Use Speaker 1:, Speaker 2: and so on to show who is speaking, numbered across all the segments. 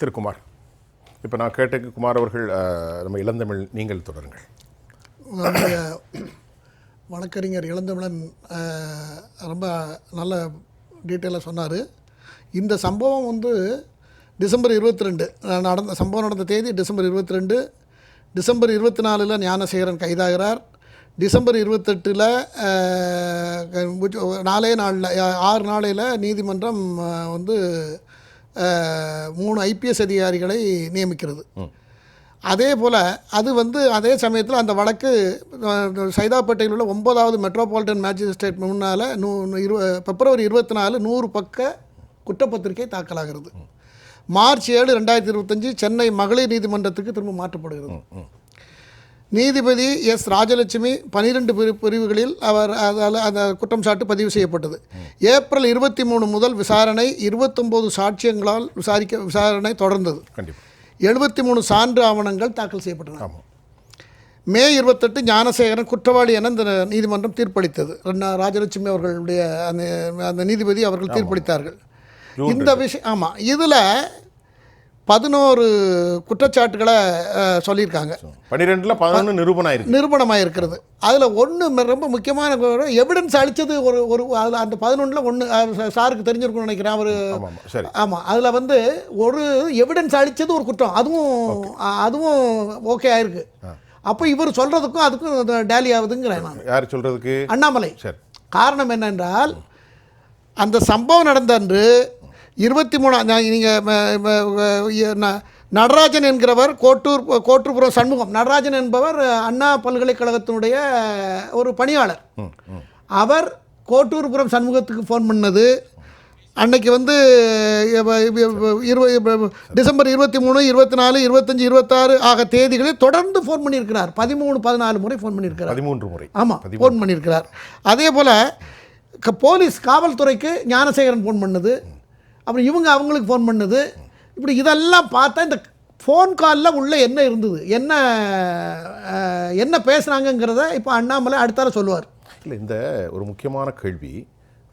Speaker 1: திரு குமார் இப்போ நான் கேட்டக்கு குமார் அவர்கள் நம்ம இளந்தமிழ் நீங்கள் தொடருங்கள்.
Speaker 2: நம்முடைய வழக்கறிஞர் இளந்தமிழன் ரொம்ப நல்ல டீட்டெயிலாக சொன்னார். இந்த சம்பவம் வந்து டிசம்பர் இருபத்தி ரெண்டு நடந்த சம்பவம் நடந்த தேதி டிசம்பர் இருபத்தி ரெண்டு டிசம்பர் இருபத்தி நாலில் ஞானசேகரன் கைதாகிறார். டிசம்பர் இருபத்தெட்டில் நாலே நாளில் ஆறு நாளையில் நீதிமன்றம் வந்து மூணு ஐபிஎஸ் அதிகாரிகளை நியமிக்கிறது. அதே போல் அது வந்து அதே சமயத்தில் அந்த வழக்கு சைதாப்பேட்டையில் உள்ள ஒன்பதாவது மெட்ரோபாலிட்டன் மேஜிஸ்ட்ரேட் முன்னால் நூ நூ- இரு பிப்ரவரி இருபத்தி நாலு நூறு பக்க குற்றப்பத்திரிகை தாக்கலாகிறது. மார்ச் ஏழு ரெண்டாயிரத்தி இருபத்தஞ்சி சென்னை மகளிர் நீதிமன்றத்துக்கு திரும்ப மாற்றப்படுகிறது. நீதிபதி எஸ் ராஜலட்சுமி பனிரெண்டு பிரி பிரிவுகளில் அவர் அதால் அந்த குற்றம் சாட்டு பதிவு செய்யப்பட்டது. ஏப்ரல் இருபத்தி மூணு முதல் விசாரணை இருபத்தொம்போது சாட்சியங்களால் விசாரிக்க விசாரணை தொடர்ந்தது. எழுபத்தி மூணு சான்று ஆவணங்கள் தாக்கல் செய்யப்பட்டன. மே இருபத்தெட்டு ஞானசேகரன் குற்றவாளி என இந்த நீதிமன்றம் தீர்ப்பளித்தது. ராஜலட்சுமி அவர்களுடைய அந்த அந்த நீதிபதி அவர்கள் தீர்ப்பளித்தார்கள். இந்த விஷயம் ஆமாம் இதில் பதினோரு குற்றச்சாட்டுகளை சொல்லியிருக்காங்க.
Speaker 1: பன்னிரெண்டில் பதினொன்று நிரூபணம் ஆயிருக்கு
Speaker 2: நிரூபணமாக இருக்கிறது அதில் ஒன்று ரொம்ப முக்கியமான எவிடன்ஸ் அளித்தது ஒரு ஒரு அதில் அந்த பதினொன்றில் ஒன்று சாருக்கு தெரிஞ்சிருக்கும்னு நினைக்கிறேன் அவர்
Speaker 1: ஆமாம்
Speaker 2: அதில் வந்து ஒரு எவிடன்ஸ் அளித்தது ஒரு குற்றம். அதுவும் அதுவும் ஓகே ஆயிருக்கு. அப்போ இவர் சொல்கிறதுக்கும் அதுக்கும் டேலி ஆகுதுங்கிறேன் நான்.
Speaker 1: யார் சொல்கிறதுக்கு
Speaker 2: அண்ணாமலை.
Speaker 1: சரி.
Speaker 2: காரணம் என்னென்றால் அந்த சம்பவம் நடந்த அன்று இருபத்தி மூணாம் நீங்கள் நடராஜன் என்கிறவர் கோட்டூர் கோட்டூர்புரம் சண்முகம். நடராஜன் என்பவர் அண்ணா பல்கலைக்கழகத்தினுடைய ஒரு பணியாளர். அவர் கோட்டூர்புரம் சண்முகத்துக்கு ஃபோன் பண்ணது. அன்னைக்கு வந்து இவ- டிசம்பர் இருபத்தி மூணு இருபத்தி நாலு இருபத்தஞ்சி இருபத்தாறு ஆக தேதிகளில் தொடர்ந்து ஃபோன் பண்ணியிருக்கிறார். பதிமூணு பதினாலு முறை ஃபோன் பண்ணியிருக்கிறார்.
Speaker 1: பதிமூன்று முறை.
Speaker 2: ஆமாம் ஃபோன் பண்ணியிருக்கிறார். அதே போல் போலீஸ் காவல்துறைக்கு ஞானசேகரன் ஃபோன் பண்ணுது. அப்புறம் இவங்க அவங்களுக்கு ஃபோன் பண்ணுது. இப்படி இதெல்லாம் பார்த்தா இந்த ஃபோன் காலில் உள்ளே என்ன இருந்தது? என்ன என்ன பேசுனாங்கங்கிறத இப்போ அண்ணாமலை அடுத்தார சொல்லுவார்.
Speaker 1: இல்லை இந்த ஒரு முக்கியமான கேள்வி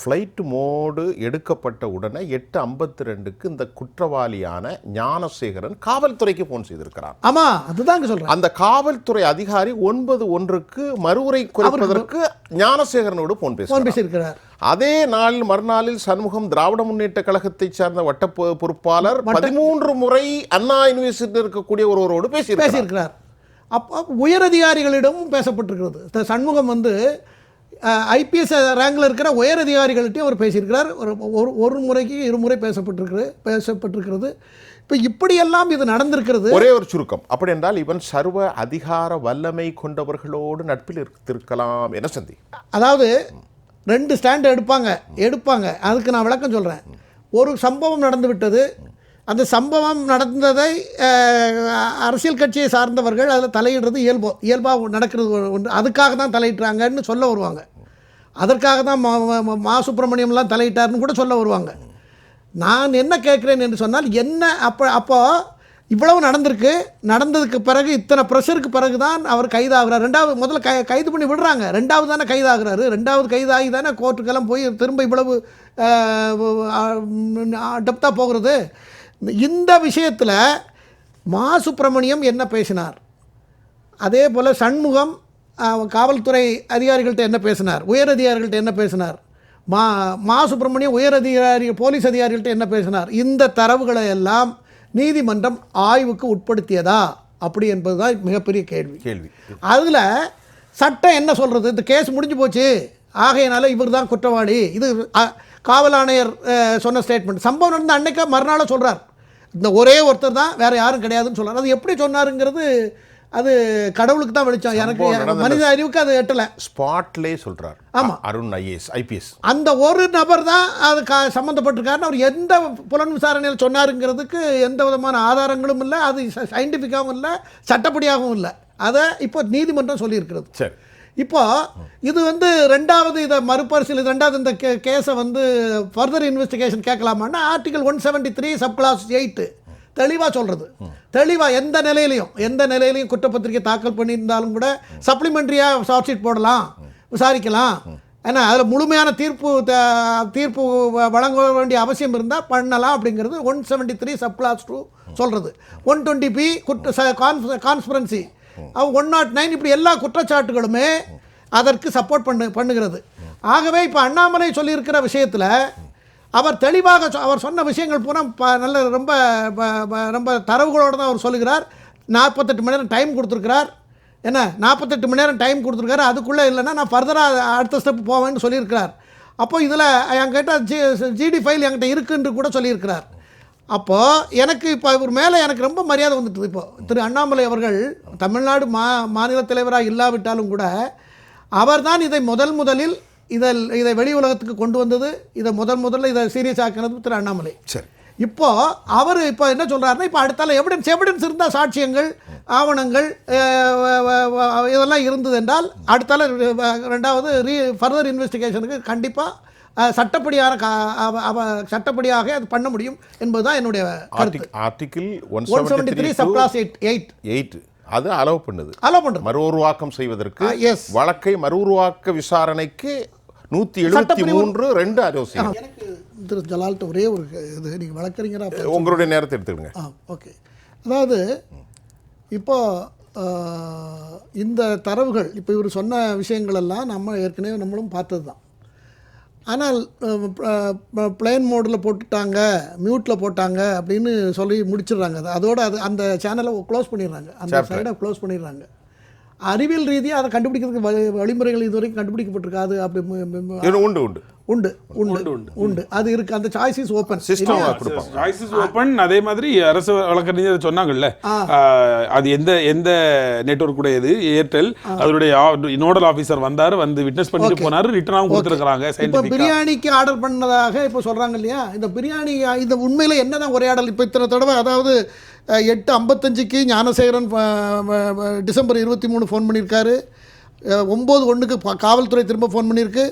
Speaker 1: ஃப்ளைட் மோடு எடுக்கப்பட்ட உடனே எட்டு ஐம்பத்தி ரெண்டுக்கு இந்த குற்றவாளியான ஞானசேகரன் காவல்துறைக்கு ஃபோன் செய்திருக்கிறார்
Speaker 2: ஆமாம் அதுதாங்க சொல்கிறேன்
Speaker 1: அந்த காவல்துறை அதிகாரி ஒன்பது ஒன்றுக்கு மறுவுரை குறைப்பதற்கு ஞானசேகரனோடு ஃபோன்
Speaker 2: பேசியிருக்கிறார்.
Speaker 1: அதே நாளில் மறுநாளில் சண்முகம் திராவிட முன்னேற்ற கழகத்தைச் சார்ந்த வட்ட பொறுப்பாளர் பதிமூன்று முறை அண்ணா யூனிவர்சிட்டியில் இருக்கக்கூடிய ஒருவரோடு பேசியிருக்கிறார்.
Speaker 2: பேசியிருக்கிறார். அப்போ உயரதிகாரிகளிடமும் பேசப்பட்டிருக்கிறது. சண்முகம் வந்து ஐபிஎஸ் ரேங்கில் இருக்கிற உயரதிகாரிகள்கிட்டையும் அவர் பேசியிருக்கிறார். ஒரு ஒரு முறைக்கு இருமுறை பேசப்பட்டிருக்கிறது பேசப்பட்டிருக்கிறது. இப்போ இப்படியெல்லாம் இது நடந்திருக்கிறது.
Speaker 1: ஒரே ஒரு சுருக்கம். அப்படி என்றால் இவன் சர்வ அதிகார வல்லமை கொண்டவர்களோடு நட்பில் இருக்கலாம் என சந்தி.
Speaker 2: அதாவது ரெண்டு ஸ்டாண்ட் எடுப்பாங்க எடுப்பாங்க. அதுக்கு நான் விளக்கம் சொல்கிறேன் ஒரு சம்பவம் நடந்து விட்டது அந்த சம்பவம் நடந்ததை அரசியல் கட்சியை சார்ந்தவர்கள் அதில் தலையிடுறது இயல்போ இயல்பாக நடக்கிறது ஒன்று. அதுக்காக தான் தலையிட்டுறாங்கன்னு சொல்ல வருவாங்க. அதற்காக தான் மா மா- சுப்பிரமணியம்லாம் தலையிட்டாருன்னு கூட சொல்ல வருவாங்க. நான் என்ன கேட்குறேன் என்று சொன்னால் என்ன அப்போ அப்போது இவ்வளவு நடந்திருக்கு. நடந்ததுக்கு பிறகு இத்தனை ப்ரெஷருக்கு பிறகு தான் அவர் கைதாகிறார். ரெண்டாவது முதல்ல கை கைது பண்ணி விடுறாங்க. ரெண்டாவது தானே கைதாகிறாரு. ரெண்டாவது கைதாகி தானே கோர்ட்டுக்கெல்லாம் போய் திரும்ப இவ்வளவு டெப்த்தாக போகிறது. இந்த விஷயத்தில் மா சுப்பிரமணியம் என்ன பேசினார்? அதே போல் சண்முகம் காவல்துறை அதிகாரிகள்கிட்ட என்ன பேசினார்? உயர் அதிகாரிகள்கிட்ட என்ன பேசினார்? மா மா சுப்பிரமணியம் உயர் அதிகாரி போலீஸ் அதிகாரிகள்கிட்ட என்ன பேசினார்? இந்த தரவுகளை எல்லாம் நீதிமன்றம் ஆய்வுக்கு உட்படுத்தியதா? அப்படி என்பது தான் மிகப்பெரிய கேள்வி.
Speaker 1: கேள்வி.
Speaker 2: அதில் சட்டம் என்ன சொல்கிறது இந்த கேஸ் முடிஞ்சு போச்சு. ஆகையினால இவர் தான் குற்றவாளி. இது காவல் ஆணையர் சொன்ன ஸ்டேட்மெண்ட் சம்பவம் நடந்த அன்னைக்கா மறுநாள சொல்கிறார் இந்த ஒரே ஒருத்தர் தான் வேறு யாரும் கிடையாதுன்னு சொல்றார். அது எப்படி சொன்னாருங்கிறது அது கடவுளுக்கு தான் வெளிச்சம். எனக்கு மனித அறிவுக்கு அது எட்டலை.
Speaker 1: ஸ்பாட்லே சொல்றார்
Speaker 2: ஆமா.
Speaker 1: Arun IAS IPS.
Speaker 2: அந்த ஒரு நபர் தான் அது க சம்மந்தப்பட்டிருக்காருன்னு அவர் எந்த புலன் விசாரணையில் சொன்னாருங்கிறதுக்கு எந்த விதமான ஆதாரங்களும் இல்லை. அது சயின்டிஃபிக்காகவும் இல்லை சட்டப்படியாகவும் இல்லை. அதை இப்போ நீதிமன்றம் சொல்லியிருக்கிறது.
Speaker 1: சரி.
Speaker 2: இப்போ இது வந்து ரெண்டாவது இதை மறுபரிசீலனை ரெண்டாவது இந்த கே கேஸை வந்து further investigation கேட்கலாமான்னா article one seventy three sub clause eight தெளிவாக சொல்கிறது தெளிவாக எந்த நிலையிலையும் எந்த நிலையிலையும் குற்றப்பத்திரிக்கை தாக்கல் பண்ணியிருந்தாலும் கூட சப்ளிமெண்ட்ரியாக சார்ஜ் ஷீட் போடலாம் விசாரிக்கலாம். ஏன்னா அதில் முழுமையான தீர்ப்பு த- தீர்ப்பு வ- வழங்க வேண்டிய அவசியம் இருந்தால் பண்ணலாம் அப்படிங்கிறது one seventy three sub clause two சொல்கிறது ஒன் டுவெண்ட்டி பி குற்ற கான்ஸ்பரன்சி ஒன் நாட் நைன் இப்படி எல்லா குற்றச்சாட்டுகளுமே அதற்கு சப்போர்ட் பண்ணு பண்ணுகிறது. ஆகவே இப்போ அண்ணாமலை சொல்லியிருக்கிற விஷயத்தில் அவர் தெளிவாக சொ- அவர் சொன்ன விஷயங்கள் பூரா ப- நல்ல ரொம்ப ப- ப- ரொம்ப தரவுகளோடு தான் அவர் சொல்லுகிறார். நாற்பத்தெட்டு மணி நேரம் டைம் கொடுத்துருக்கிறார். என்ன? நாற்பத்தெட்டு மணி நேரம் டைம் கொடுத்துருக்காரு. அதுக்குள்ளே இல்லைன்னா நான் ஃபர்தராக அடுத்த ஸ்டெப் போவேன்னு சொல்லியிருக்கிறார். அப்போ இதில் என்கிட்ட ஜி ஜிடி ஃபைல் என்கிட்ட இருக்குன்னு கூட சொல்லியிருக்கிறார். அப்போது எனக்கு இப்போ இவர் மேலே எனக்கு ரொம்ப மரியாதை வந்துட்டுது இப்போது திரு அண்ணாமலை அவர்கள் தமிழ்நாடு மா மாநில தலைவராக இல்லாவிட்டாலும் கூட அவர்தான் இதை முதல் முதலில் இதில் இதை வெளி உலகத்துக்கு கொண்டு வந்தது இதை முதல் முதல்ல இதை சீரியஸ் ஆக்கினது திரு அண்ணாமலை.
Speaker 1: சரி.
Speaker 2: இப்போ அவர் இப்போ என்ன சொல்றாருன்னா இப்போ அடுத்தால எவிடன்ஸ் எவிடன்ஸ் இருந்தால் சாட்சியங்கள் ஆவணங்கள் இதெல்லாம் இருந்தது என்றால் அடுத்தால ரெண்டாவது ரீ ஃபர்தர் இன்வெஸ்டிகேஷனுக்கு கண்டிப்பாக சட்டப்படியான சட்டப்படியாக அது பண்ண முடியும் என்பதுதான் என்னுடைய
Speaker 1: article one
Speaker 2: seventy three sub clause eight eight
Speaker 1: eight அது அலோவ் பண்ணுது.
Speaker 2: அலோ பண்ணுறது
Speaker 1: மறு உருவாக்கம் செய்வதற்கு
Speaker 2: yes.
Speaker 1: வழக்கை மறு உருவாக்க விசாரணைக்கு நூத்தி எழுபத்தி மூன்று ரெண்டு அவசியம்
Speaker 2: எனக்கு திரு ஜலால்ட்ட ஒரே ஒரு இது நீங்கள் வழக்கறிஞராக
Speaker 1: உங்களுடைய நேரத்தை எடுத்துக்கங்க
Speaker 2: ஆ ஓகே. அதாவது இப்போ இந்த தரவுகள் இப்போ இவர் சொன்ன விஷயங்கள் எல்லாம் நம்ம ஏற்கனவே நம்மளும் பார்த்தது தான் ஆனால் பிளேன் மோடில் போட்டுட்டாங்க மியூட்டில் போட்டாங்க அப்படின்னு சொல்லி முடிச்சிடுறாங்க. அது அதோட அது அந்த சேனலை க்ளோஸ் பண்ணிடுறாங்க. அந்த சைடை க்ளோஸ் பண்ணிடுறாங்க. அறிவியல் ரீதியாக அதை கண்டுபிடிக்கிறதுக்கு வழிமுறைகள் இதுவரைக்கும் கண்டுபிடிக்கப்பட்டிருக்காது அப்படி
Speaker 1: உண்டு உண்டு.
Speaker 2: உண்டு உண்டு உண்டு அது இருக்குது அந்த choice is open
Speaker 1: system
Speaker 3: choices open அதே மாதிரி அரசு வழக்கறிஞர் சொன்னாங்கல்ல. அது எந்த எந்த நெட்வொர்க் உடையது ஏர்டெல் அதனுடைய நோடல் ஆபீசர் வந்தாரு வந்து விட்னஸ் பண்ணிட்டு போனாரு ரிட்டர்னாகவும் கொடுத்துருக்காங்க
Speaker 2: இப்போ பிரியாணிக்கு ஆர்டர் பண்ணதாக இப்போ சொல்கிறாங்க இல்லையா? இந்த பிரியாணி இந்த உண்மையில் என்னதான் உரையாடல்? இப்போ இத்தனை தடவை அதாவது எட்டு ஐம்பத்தஞ்சுக்கு ஞானசேகரன் டிசம்பர் இருபத்தி மூணு ஃபோன் பண்ணியிருக்காரு. ஒம்பது ஒன்றுக்கு காவல்துறை திரும்ப ஃபோன் பண்ணியிருக்கு.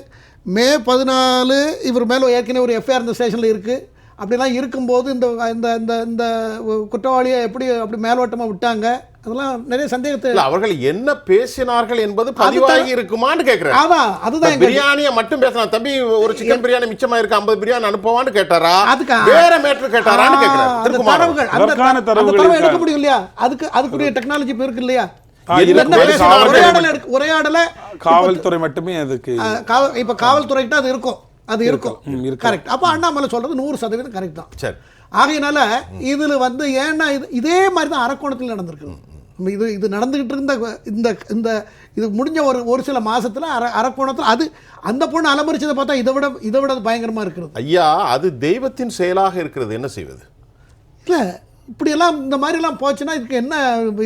Speaker 2: மே பதினாலு இவர் மேலே ஏற்கனவே ஒரு எஃப்ஐஆர் இந்த ஸ்டேஷனில் இருக்குது அப்படிலாம் இருக்கும்போது இந்த இந்த இந்த இந்த குற்றவாளியை எப்படி அப்படி மேலோட்டமாக விட்டாங்க? அதெல்லாம் நிறைய சந்தேகத்தை
Speaker 1: இல்ல அவர்கள் என்ன பேசினார்கள் என்பது பதிவாகி இருக்குமான்னு கேக்குறேன்.
Speaker 2: அதான் அதுதான்
Speaker 1: பிரியாணியை மட்டும் பேசலாம். தம்பி ஒரு சிக்கன் பிரியாணி மிச்சமா இருக்கு ஐம்பது பிரியாணி அனுப்புவான்னு கேட்டாரா?
Speaker 2: அதுக்கு?
Speaker 1: வேற மேட்ரு கேட்டாரான்னு திருக்குமார்
Speaker 2: தரவுகள் அந்த தரவை? எடுக்க முடியும் இல்லையா? அதுக்கு அதுக்குரிய டெக்னாலஜி இப்போ இருக்கு இல்லையா?
Speaker 3: காவல்துறை மட்டுமே அதுக்கு
Speaker 2: இப்ப காவல்துறைக்கிட்ட அது இருக்கும். அது இருக்கும். கரெக்ட் அப்போ அண்ணாமலை சொல்றது நூறு சதவீதம் கரெக்ட் தான்.
Speaker 1: சரி.
Speaker 2: ஆகையினால இதுல வந்து ஏன்னா இது இதே மாதிரி தான் அரக்கோணத்தில் நடந்திருக்கு. இது இது நடந்துகிட்டு இருந்த இந்த இந்த இது முடிஞ்ச ஒரு ஒரு சில மாசத்துல அர அரக்கோணத்தில் அது அந்த பொண்ணு அலமரிச்சதை பார்த்தா இதை விட இதை விட பயங்கரமா இருக்கிறது.
Speaker 1: ஐயா அது தெய்வத்தின் செயலாக இருக்கிறது. என்ன செய்வது?
Speaker 2: இல்லை இப்படியெல்லாம் இந்த மாதிரிலாம் போச்சுன்னா இதுக்கு என்ன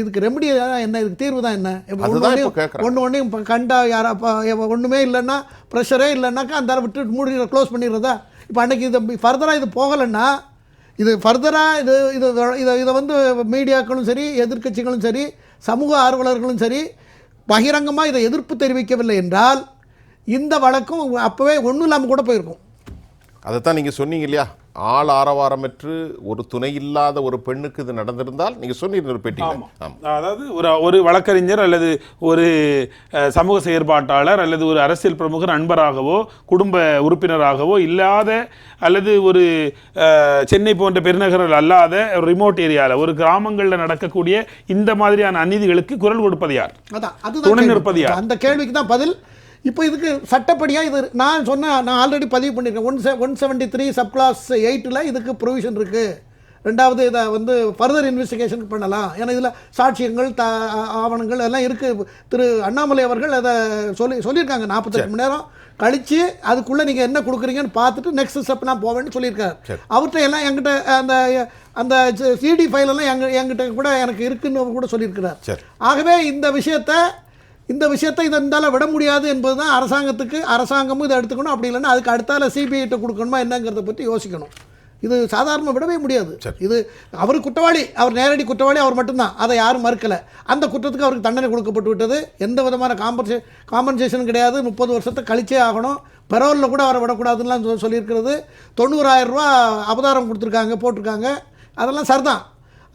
Speaker 2: இதுக்கு ரெமெடி என்ன இதுக்கு தீர்வு தான் என்ன. ஒன்று ஒன்று இப்போ கண்டா யாரா ஒன்றுமே இல்லைன்னா ப்ரெஷரே இல்லைன்னாக்கா அந்த விட்டு மூடி க்ளோஸ் பண்ணிடுறதா? இப்போ அன்னைக்கு இது ஃபர்தராக இது போகலைன்னா இது ஃபர்தராக இது இது இதை இதை வந்து மீடியாக்களும் சரி எதிர்க்கட்சிகளும் சரி சமூக ஆர்வலர்களும் சரி பகிரங்கமாக இதை எதிர்ப்பு தெரிவிக்கவில்லை என்றால் இந்த வழக்கும் அப்போவே ஒன்றும் இல்லாமல் கூட போயிருக்கும்.
Speaker 1: அதைத்தான் நீங்க சொன்னீங்க இல்லையா? ஆள் ஆரவாரமற்று ஒரு துணை இல்லாத ஒரு பெண்ணுக்கு இது நடந்திருந்தால் நீங்க சொன்னீங்க ஒரு பெட்டி ஆமா.
Speaker 3: அதாவது ஒரு ஒரு வழக்கறிஞர் அல்லது ஒரு சமூக செயற்பாட்டாளர் அல்லது ஒரு அரசியல் பிரமுகர் நண்பராகவோ குடும்ப உறுப்பினராகவோ இல்லாத அல்லது ஒரு சென்னை போன்ற பெருநகரில் அல்லாத ஒரு ரிமோட் ஏரியாவில் ஒரு கிராமங்களில் நடக்கக்கூடிய இந்த மாதிரியான அநீதிகளுக்கு குரல் கொடுப்பது யார்? துணை நிற்பது. யார்?
Speaker 2: அந்த கேள்விக்கு தான் பதில். இப்போ இதுக்கு சட்டப்படியாக இது நான் சொன்ன நான் ஆல்ரெடி பதிவு பண்ணியிருக்கேன். ஒன் செ one seventy three sub clause எயிட்டில் இதுக்கு ப்ரொவிஷன் இருக்குது ரெண்டாவது இதை வந்து ஃபர்தர் இன்வெஸ்டிகேஷன் பண்ணலாம். ஏன்னா இதில் சாட்சியங்கள் த ஆவணங்கள் எல்லாம் இருக்குது திரு அண்ணாமலை அவர்கள் அதை சொல்லி சொல்லியிருக்காங்க. நாற்பத்தெட்டு மணி நேரம் கழித்து அதுக்குள்ளே நீங்கள் என்ன கொடுக்குறீங்கன்னு பார்த்துட்டு நெக்ஸ்ட் ஸ்டெப் நான் போவேன்னு சொல்லியிருக்காரு. அவர்கிட்ட எல்லாம் என்கிட்ட அந்த அந்த சிடி ஃபைல் எல்லாம் எங்க என்கிட்ட கூட எனக்கு இருக்குன்னு அவர் கூட சொல்லியிருக்கிறார். ஆகவே இந்த விஷயத்தை இந்த விஷயத்தை இதை இருந்தால விட முடியாது என்பது தான் அரசாங்கத்துக்கு அரசாங்கமும் இதை எடுத்துக்கணும். அப்படி இல்லைன்னா அதுக்கு அடுத்தால சிபிஐட்ட கொடுக்கணுமா என்னங்கிறத பற்றி யோசிக்கணும். இது சாதாரண விடவே முடியாது. இது அவர் குற்றவாளி அவர் நேரடி குற்றவாளி அவர் மட்டும்தான். அதை யாரும் மறுக்கலை. அந்த குற்றத்துக்கு அவருக்கு தண்டனை கொடுக்கப்பட்டு விட்டது. எந்த விதமான காம்பன்சே காம்பன்சேஷனும் கிடையாது. முப்பது வருஷத்தை கழிச்சே ஆகணும். பெரோலில் கூட அவரை விடக்கூடாதுன்னு சொல்லி- சொல்லியிருக்கிறது. தொண்ணூறாயிரம் ரூபா அபதாரம் கொடுத்துருக்காங்க போட்டிருக்காங்க. அதெல்லாம் சரிதான்.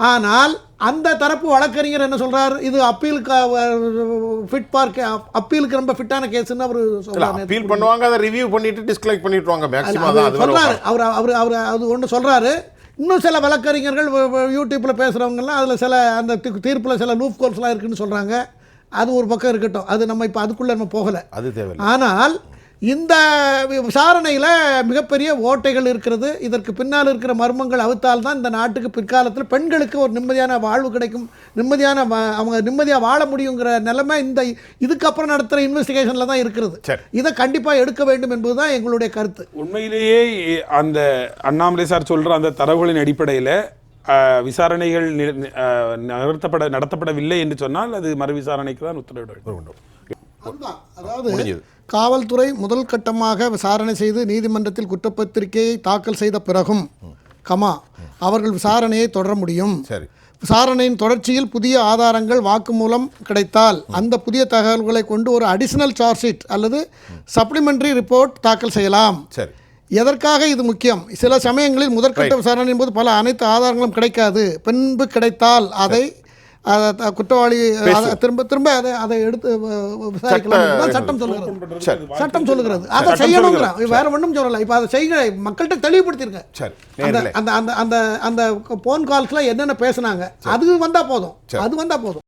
Speaker 2: ஆனால் அந்த தரப்பு வழக்கறிஞர் என்ன சொல்றார்? இது அப்பீலுக்கு ஃபிட் பார்க் அப்பீலுக்கு ரொம்ப ஃபிட்டான கேஸ்ன்னு அவர் சொல்றாரு
Speaker 1: அப்பீல் பண்ணுவாங்க அதை ரிவ்யூ பண்ணிட்டு டிஸ்கலெக்ட் பண்ணிட்டுவாங்க மேக்ஸிமம்
Speaker 2: சொல்றாரு அவர் அவர் அவர் அது ஒன்று சொல்றாரு. இன்னும் சில வழக்கறிஞர்கள் யூடியூப்ல பேசுறவங்கலாம் அதுல சில அந்த தீர்ப்புல சில லூப் கோல்ஸ்லாம் இருக்குன்னு சொல்றாங்க. அது ஒரு பக்கம் இருக்கட்டும். அது நம்ம இப்போ அதுக்குள்ள நம்ம போகலை.
Speaker 1: அது தேவையில்லை.
Speaker 2: ஆனால் இந்த வி- விசாரணையில மிகப்பெரிய ஓட்டைகள் இருக்கிறது. இதற்கு பின்னால் இருக்கிற மர்மங்கள் அவுத்தால் தான் இந்த நாட்டுக்கு பிற்காலத்தில் பெண்களுக்கு ஒரு நிம்மதியான வாழ்வு கிடைக்கும். நிம்மதியான அவங்க நிம்மதியாக வாழ முடியுங்கிற நிலைமை இந்த இதுக்கப்புறம் நடத்துகிற இன்வெஸ்டிகேஷனில் தான் இருக்கிறது.
Speaker 1: சரி.
Speaker 2: இதை கண்டிப்பாக எடுக்க வேண்டும் என்பதுதான் எங்களுடைய கருத்து.
Speaker 3: உண்மையிலேயே அந்த அண்ணாமலை சார் சொல்ற அந்த தரவுகளின் அடிப்படையில் விசாரணைகள் நி- நி- அஹ், நடத்தப்பட நடத்தப்படவில்லை என்று சொன்னால் அது மறு விசாரணைக்கு தான் உத்தரவிட வேண்டும்.
Speaker 2: அதுதான். அதாவது காவல்துறை முதல் கட்டமாக விசாரணை செய்து நீதிமன்றத்தில் குற்றப்பத்திரிகையை தாக்கல் செய்த பிறகும் கமா அவர்கள் விசாரணையை தொடர முடியும்.
Speaker 1: சரி.
Speaker 2: விசாரணையின் தொடர்ச்சியில் புதிய ஆதாரங்கள் வாக்குமூலம் கிடைத்தால் அந்த புதிய தகவல்களை கொண்டு ஒரு அடிஷனல் சார்ஜ் ஷீட் அல்லது சப்ளிமெண்டரி ரிப்போர்ட் தாக்கல் செய்யலாம்.
Speaker 1: சரி.
Speaker 2: எதற்காக இது முக்கியம்? சில சமயங்களில் முதற்கட்ட விசாரணையின் போது பல அனைத்து ஆதாரங்களும் கிடைக்காது. பின்பு கிடைத்தால் அதை அதை குற்றவாளி அதை திரும்ப திரும்ப அதை அதை எடுத்து விசாரிக்கலாம். சட்டம் சொல்லுகிறது. சட்டம் சொல்லுகிறது. அதை செய்யணுங்கிற வேற ஒன்றும் சொல்லலை. இப்போ அதை செய்ய மக்கள்கிட்ட தெளிவுபடுத்தியிருங்க
Speaker 1: சரி.
Speaker 2: அந்த அந்த அந்த அந்த ஃபோன் கால்ஸ்ல என்னென்ன பேசுனாங்க அது வந்தா போதும். அது வந்தா போதும்.